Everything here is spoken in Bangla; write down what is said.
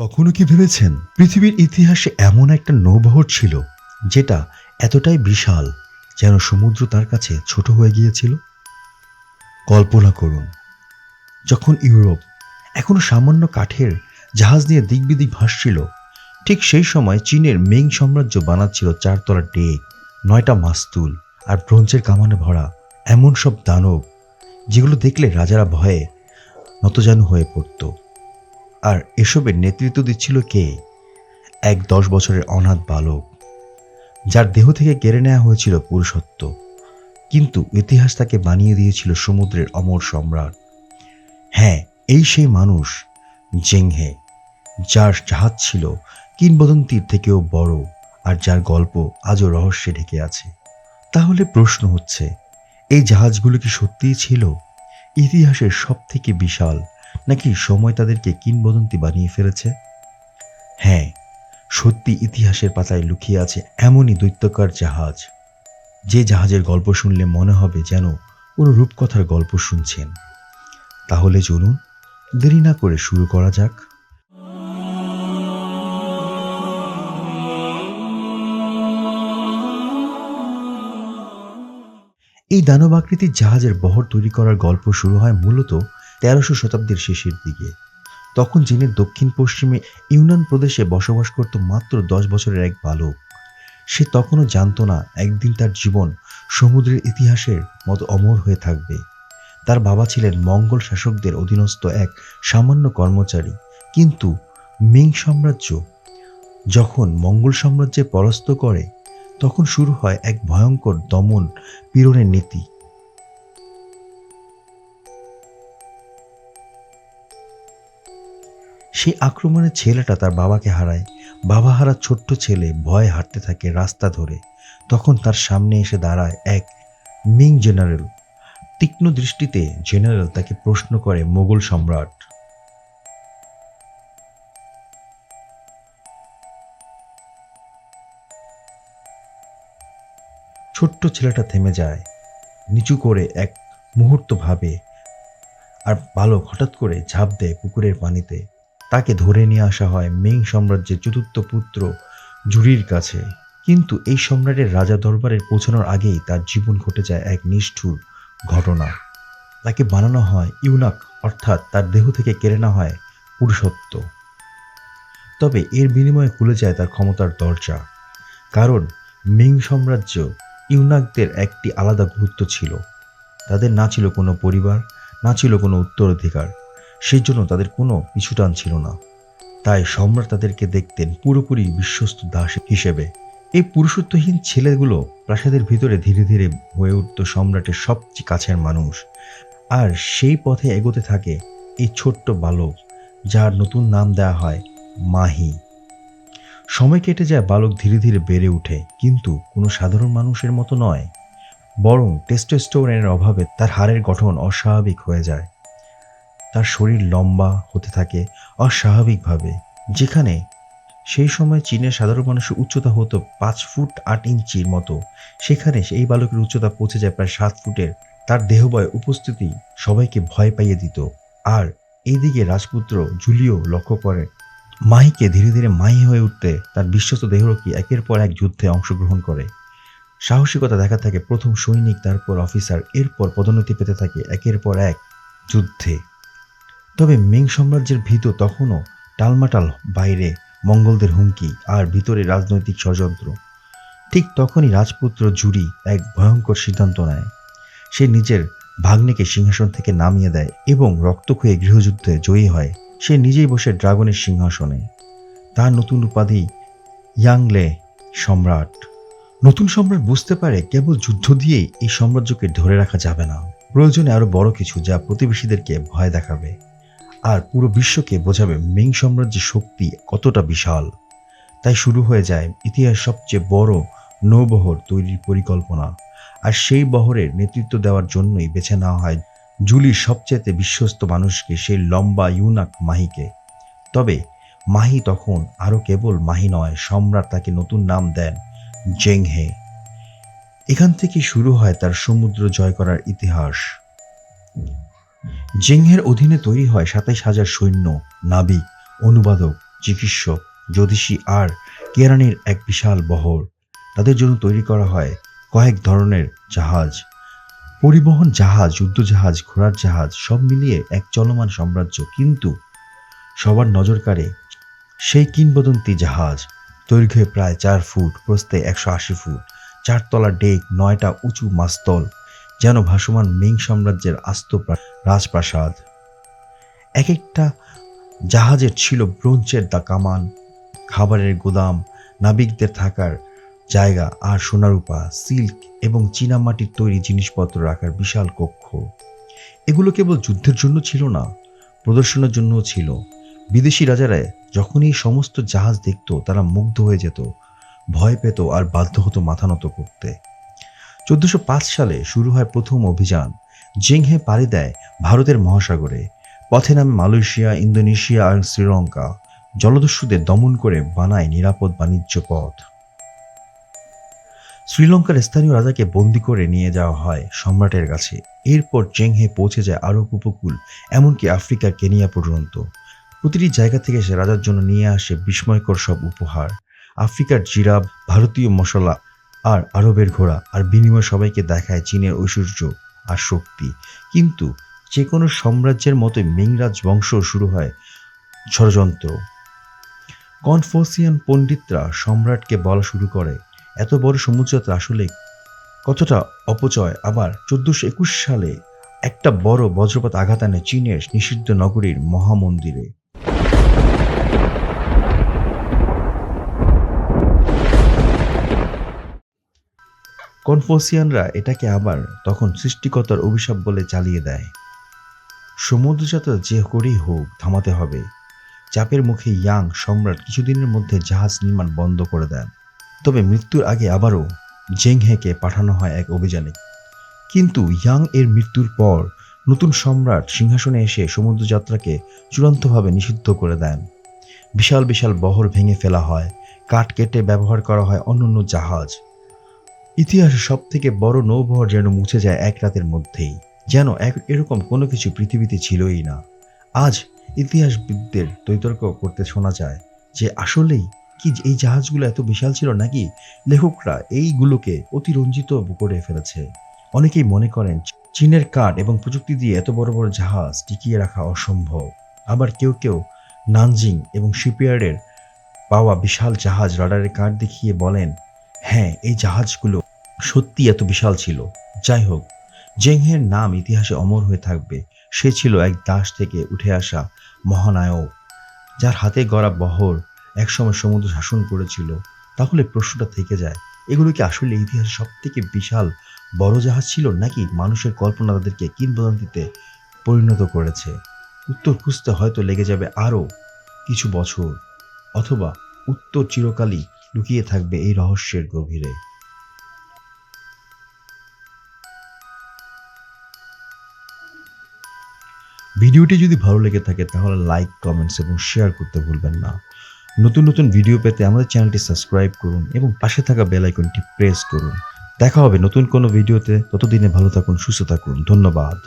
কখনো কি ভেবেছেন পৃথিবীর ইতিহাসে এমন একটা নৌবহর ছিল যেটা এতটাই বিশাল যেন সমুদ্র তার কাছে ছোট হয়ে গিয়েছিল? কল্পনা করুন, যখন ইউরোপ এখনও সামান্য কাঠের জাহাজ নিয়ে দিকবিদিক ভাসছিল, ঠিক সেই সময় চীনের মেং সাম্রাজ্য বানাচ্ছিল চারতলা ডেক, নয়টা মাস্তুল আর ব্রোঞ্জের কামানে ভরা এমন সব দানব যেগুলো দেখলে রাজারা ভয়ে নতজানু হয়ে পড়তো। আর এসবের নেতৃত্ব দিচ্ছিল কে? এক দশ বছরের অনাথ বালক, যার দেহ থেকে কেড়ে নেওয়া হয়েছিল পুরুষত্ব। কিন্তু ইতিহাস তাকে বানিয়ে দিয়েছিল সমুদ্রের অমর সম্রাট। হ্যাঁ এই সেই মানুষ, জেংহে, যার জাহাজ ছিল কিংবদন্তির থেকেও বড় আর যার গল্প আজও রহস্যে ঢেকে আছে। তাহলে প্রশ্ন হচ্ছে, এই জাহাজগুলো কি সত্যিই ছিল? ইতিহাসের সব থেকে বিশাল নাকি সময় তাদেরকে কিংবদন্তি বানিয়ে ফেলেছে? হ্যাঁ সত্যি ইতিহাসের পাতায় লুকিয়ে আছে এমনই দৈত্যকার জাহাজ। যে জাহাজের গল্প শুনলে মনে হবে যেন কোনো রূপকথার গল্প শুনছেন। তাহলে চলুন, দেরি না করে শুরু করা যাক। এই দানব আকৃতির জাহাজের বহর তৈরি করার গল্প শুরু হয় মূলত তেরোশো শতাব্দীর শেষের দিকে। তখন চীনের দক্ষিণ পশ্চিমে ইউনান প্রদেশে বসবাস করত মাত্র দশ বছরের এক বালক। সে তখনও জানতো না একদিন তার জীবন সমুদ্রের ইতিহাসের মতো অমর হয়ে থাকবে। তার বাবা ছিলেন মঙ্গল শাসকদের অধীনস্থ এক সামান্য কর্মচারী। কিন্তু মিং সাম্রাজ্য যখন মঙ্গল সাম্রাজ্যে পরাস্ত করে, তখন শুরু হয় এক ভয়ঙ্কর দমন পীড়নের নীতি। সেই আক্রমণের ছেলেটা তার বাবাকে হারায়। বাবা হারা ছোট্ট ছেলে ভয়ে হাঁটতে থাকে রাস্তা ধরে। তখন তার সামনে এসে দাঁড়ায় এক মিং জেনারেল। তীক্ষ্ণ দৃষ্টিতে জেনারেল তাকে প্রশ্ন করে, মোগল সম্রাট। ছোট্ট ছেলেটা থেমে যায়, নিচু করে এক মুহূর্ত ভাবে, আর বালক হঠাৎ করে ঝাঁপ দেয় পুকুরের পানিতে। তাকে ধরে নিয়ে আসা হয় মিং সাম্রাজ্যের চতুর্থ পুত্র জুরির কাছে। কিন্তু এই সম্রাটের রাজা দরবারে পৌঁছানোর আগেই তার জীবন ঘটে যায় এক নিষ্ঠুর ঘটনা। তাকে বানানো হয় ইউনাক, অর্থাৎ তার দেহ থেকে কেড়ে নেওয়া হয় পুরুষত্ব। তবে এর বিনিময়ে খুলে যায় তার ক্ষমতার দরজা। কারণ মিং সাম্রাজ্য ইউনাকদের একটি আলাদা গুরুত্ব ছিল। তাদের না ছিল কোনো পরিবার, না ছিল কোনো উত্তরাধিকার। সেই জন্য তাদের কোনো পিছুটান ছিল না। তাই সম্রাট তাদেরকে দেখতেন পুরোপুরি বিশ্বস্ত দাস হিসেবে। এই পুরুষত্বহীন ছেলেগুলো প্রাসাদের ভিতরে ধীরে ধীরে হয়ে উঠত সম্রাটের সবচেয়ে কাছের মানুষ। আর সেই পথে এগোতে থাকে এই ছোট্ট বালক, যার নতুন নাম দেওয়া হয় মাহি। সময় কেটে যায়, বালক ধীরে ধীরে বেড়ে ওঠে, কিন্তু কোনো সাধারণ মানুষের মতো নয়। বরং টেস্টোস্টোরেনের অভাবে তার হাড়ের গঠন অস্বাভাবিক হয়ে যায়। তার শরীর লম্বা হতে থাকে অস্বাভাবিকভাবে। যেখানে সেই সময় চীনের সাধারণ মানুষের উচ্চতা হতো পাঁচ ফুট আট ইঞ্চির মতো। সেখানে সেই বালকের উচ্চতা পৌঁছে যায় প্রায় সাত ফুটের। তার দেহবয় উপস্থিতি সবাইকে ভয় পাইয়ে দিত। আর এইদিকে রাজপুত্র জুলিও লক্ষ্য করে। মাহিকে ধীরে ধীরে মাহি হয়ে উঠতে তার বিশ্বস্ত দেহরক্ষী একের পর এক যুদ্ধে অংশগ্রহণ করে। সাহসিকতা দেখা থাকে প্রথম সৈনিক, তারপর অফিসার, এরপর পদোন্নতি পেতে থাকে একের পর এক যুদ্ধে। তবে মিং সাম্রাজ্যের ভিত তখনও টালমাটাল বাইরে মঙ্গলদের হুমকি আর ভিতরে রাজনৈতিক ষড়যন্ত্র। ঠিক তখনই রাজপুত্র জুরি এক ভয়ঙ্কর সিদ্ধান্ত নেয়। সে নিজের ভাগ্নেকে সিংহাসন থেকে নামিয়ে দেয় এবং রক্তক্ষয়ী গৃহযুদ্ধে জয়ী হয়। সে নিজেই বসে ড্রাগনের সিংহাসনে। তার নতুন উপাধি ইয়াংলে সম্রাট। নতুন সম্রাট বুঝতে পারে কেবল যুদ্ধ দিয়েই এই সাম্রাজ্যকে ধরে রাখা যাবে না। প্রয়োজনে আরও বড় কিছু যা প্রতিবেশীদেরকে ভয় দেখাবে। আর পুরো বিশ্বকে বোঝাবে মিং সাম্রাজ্যের শক্তি কতটা বিশাল। তাই শুরু হয়ে যায় ইতিহাস সবচেয়ে বড় নৌবহর তৈরির পরিকল্পনা। আর সেই বহরের নেতৃত্ব দেওয়ার জন্যই বেছে নেওয়া হয় জুলির সবচেয়ে বিশ্বস্ত মানুষকে, সেই লম্বা ইউনাক মাহিকে। তবে মাহি তখন আরও কেবল মাহি নয়, সম্রাট তাকে নতুন নাম দেন জেংহে। এখান থেকে শুরু হয় তার সমুদ্র জয় করার ইতিহাস। জেংহের অধীনে তৈরি হয় সাতাইশ হাজার সৈন্য নাবিক অনুবাদক, চিকিৎসক, জ্যোতিষী আর কেরানির এক বিশাল বহর। তাদের জন্য তৈরি করা হয় কয়েক ধরনের জাহাজ। পরিবহন জাহাজ যুদ্ধজাহাজ ঘোড়ার জাহাজ, সব মিলিয়ে এক চলমান সাম্রাজ্য। কিন্তু সবার নজর কাড়ে সেই কিংবদন্তি জাহাজ। দৈর্ঘ্যে প্রায় চার ফুট, প্রস্থে একশো আশি ফুট, চারতলা ডেক, নয়টা উঁচু মাস্তল যেন ভাসমান মিং সাম্রাজ্যের আস্ত রাজপ্রাসাদ। এক একটা জাহাজের ছিল ব্রোঞ্চের দা কামান, খাবারের গোদাম, নাবিকদের থাকার জায়গা আর সোনারূপা, সিল্ক এবং চীনামাটির তৈরি জিনিসপত্র রাখার বিশাল কক্ষ। এগুলো কেবল যুদ্ধের জন্য ছিল না, প্রদর্শনের জন্যও ছিল। বিদেশি রাজারা যখনই এই সমস্ত জাহাজ দেখত, তারা মুগ্ধ হয়ে যেত, ভয় পেত আর বাধ্য হতো মাথা নত করতে। চোদ্দশো সালে শুরু হয় প্রথম অভিযান, জেংহে পাড়ি দেয় ভারতের মহাসাগরে। পথে নামে মালয়েশিয়া, ইন্দোনেশিয়া আর শ্রীলঙ্কা। জলদস্যুদের দমন করে বানায় নিরাপদ বাণিজ্য পথ। শ্রীলঙ্কার স্থানীয় রাজাকে বন্দি করে নিয়ে যাওয়া হয় সম্রাটের কাছে। এরপর চেংহে পৌঁছে যায় আরব উপকূল, এমনকি আফ্রিকা, কেনিয়া পর্যন্ত। প্রতিটি জায়গা থেকে সে রাজার জন্য নিয়ে আসে বিস্ময়কর সব উপহার। আফ্রিকার জিরাফ, ভারতীয় মশলা আর আরবের ঘোড়া আর বিনিময় সবাইকে দেখায় চীনের ঐশ্বর্য আর শক্তি। কিন্তু যে কোনো সাম্রাজ্যের মতোই মিংরাজ বংশ শুরু হয় ষড়যন্ত্র। কনফোসিয়ান পণ্ডিতরা সম্রাটকে বলা শুরু করে। এত বড় সমুদ্রযাত্রা আসলে কতটা অপচয়? আবার চোদ্দশো একুশ সালে একটা বড় বজ্রপাত আঘাত আনে চীনের নিষিদ্ধ নগরীর মহামন্দিরে। কনফোসিয়ানরা এটাকে আবার তখন সৃষ্টিকর্তার অভিশাপ বলে চালিয়ে দেয়। সমুদ্রযাত্রা যে করেই হোক থামাতে হবে। চাপের মুখে ইয়াং সম্রাট কিছুদিনের মধ্যে জাহাজ নির্মাণ বন্ধ করে দেন। তবে মৃত্যুর আগে আবারও জেংহেকে পাঠানো হয় এক অভিযানে। কিন্তু ইয়াং এর মৃত্যুর পর নতুন সম্রাট সিংহাসনে এসে সমুদ্রযাত্রাকে চূড়ান্তভাবে নিষিদ্ধ করে দেন। বিশাল বিশাল বহর ভেঙে ফেলা হয়, কাঠ কেটে ব্যবহার করা হয় অন্যান্য জাহাজ। ইতিহাসে সব থেকে বড় নৌবহর যেন মুছে যায় এক রাতের মধ্যেই, যেন এক এরকম কোনো কিছু পৃথিবীতে ছিলই না। আজ ইতিহাসবিদদের তৈতর্ক করতে শোনা যায় যে আসলেই কি এই জাহাজগুলো এত বিশাল ছিল নাকি? লেখকরা এইগুলোকে অতিরঞ্জিত করে ফেলেছে। অনেকেই মনে করেন চীনের কাঠ এবং প্রযুক্তি দিয়ে এত বড় বড় জাহাজ টিকিয়ে রাখা অসম্ভব। আবার কেউ কেউ নানজিং এবং শিপইয়ার্ডের পাওয়া বিশাল জাহাজ রাডারের কাঠ দেখিয়ে বলেন হ্যাঁ এই জাহাজগুলো সত্যি এত বিশাল ছিল। যাই হোক জেংহের নাম ইতিহাসে অমর হয়ে থাকবে। সে ছিল এক দাস থেকে উঠে আসা মহানায়ক, যার হাতে গড়া বহর একসময় সমুদ্র শাসন করেছিল। তাহলে প্রশ্নটা থেকে যায়, এগুলো কি আসলে ইতিহাসে সব থেকে বিশাল বড় জাহাজ ছিল, নাকি মানুষের কল্পনা তাদেরকে কিংবদন্তিতে পরিণত করেছে? উত্তর খুঁজতে হয়তো লেগে যাবে আরও কিছু বছর, অথবা উত্তর চিরকালই লুকিয়ে থাকবে এই রহস্যের গভীরে। ভিডিওটি যদি ভালো লেগে থাকে, তাহলে লাইক কমেন্টস এবং শেয়ার করতে ভুলবেন না। নতুন নতুন ভিডিও পেতে আমাদের চ্যানেলটি সাবস্ক্রাইব করুন এবং পাশে থাকা বেল আইকনটি প্রেস করুন। দেখা হবে নতুন কোনো ভিডিওতে ততদিনে ভালো থাকুন, সুস্থ থাকুন। ধন্যবাদ।